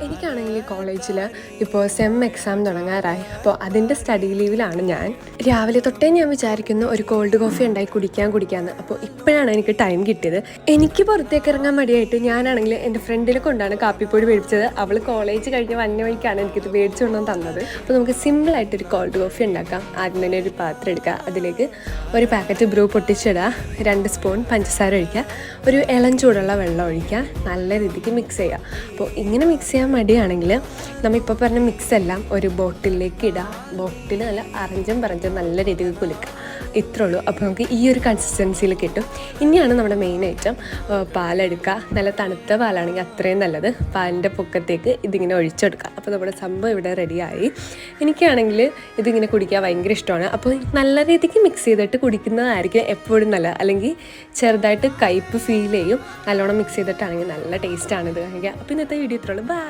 എനിക്കാണെങ്കിൽ കോളേജിൽ ഇപ്പോൾ സെം എക്സാം തുടങ്ങാറായി. അപ്പോൾ അതിന്റെ സ്റ്റഡി ലീവിലാണ് ഞാൻ. രാവിലെ തൊട്ടേ ഞാൻ വിചാരിക്കുന്നു ഒരു കോൾഡ് കോഫി ഉണ്ടായി കുടിക്കാൻ കുടിക്കാമെന്ന് അപ്പോൾ ഇപ്പോഴാണ് എനിക്ക് ടൈം കിട്ടിയത്. എനിക്ക് പുറത്തേക്ക് ഇറങ്ങാൻ മടിയായിട്ട് ഞാനാണെങ്കിൽ എന്റെ ഫ്രണ്ടിനെ കൊണ്ടാണ് കാപ്പിപ്പൊടി മേടിച്ചത്. അവൾ കോളേജ് കഴിഞ്ഞ് വന്ന വഴിക്കാണ് എനിക്കിത് മേടിച്ചു കൊണ്ടു തന്നത്. അപ്പോൾ നമുക്ക് സിമ്പിളായിട്ടൊരു കോൾഡ് കോഫി ഉണ്ടാക്കാം. ആദ്യം തന്നെ ഒരു പാത്രം എടുക്കുക. അതിലേക്ക് ഒരു പാക്കറ്റ് ബ്രൂ പൊട്ടിച്ചിടുക. രണ്ട് സ്പൂൺ പഞ്ചസാര ഒഴിക്കുക. ഒരു ഇളം ചൂടുള്ള വെള്ളം ഒഴിക്കുക. നല്ല രീതിക്ക് മിക്സ് ചെയ്യുക. അപ്പോൾ ഇങ്ങനെ മിക്സ് മടിയാണെങ്കിൽ നമ്മളിപ്പോൾ പറഞ്ഞ മിക്സ് എല്ലാം ഒരു ബോട്ടിലേക്ക് ഇടുക ബോട്ടിൽ നല്ല അറിഞ്ചും പറഞ്ചും നല്ല രീതിയിൽ കുലുക്കുക ഇത്രേ ഉള്ളൂ. അപ്പോൾ നമുക്ക് ഈ ഒരു കൺസിസ്റ്റൻസിയിൽ കിട്ടും. ഇനിയാണ് നമ്മുടെ മെയിൻ ഐറ്റം പാലെടുക്കുക. നല്ല തണുത്ത പാലാണെങ്കിൽ അത്രയും നല്ലത്. പാലിന്റെ പൊക്കത്തേക്ക് ഇതിങ്ങനെ ഒഴിച്ചെടുക്കുക. അപ്പോൾ നമ്മുടെ സംഭവം ഇവിടെ റെഡിയായി എനിക്കാണെങ്കിൽ ഇതിങ്ങനെ കുടിക്കാൻ ഭയങ്കര ഇഷ്ടമാണ്. അപ്പോൾ നല്ല രീതിക്ക് മിക്സ് ചെയ്തിട്ട് കുടിക്കുന്നതായിരിക്കും എപ്പോഴും നല്ലത്. അല്ലെങ്കിൽ ചെറുതായിട്ട് കയ്പ്പ് ഫീൽ ചെയ്യും. നല്ലോണം മിക്സ് ചെയ്തിട്ടാണെങ്കിൽ നല്ല ടേസ്റ്റാണ് ഇത് അപ്പോൾ ഇന്നത്തെ വീഡിയോ ഇത്രയുള്ളൂ ബൈ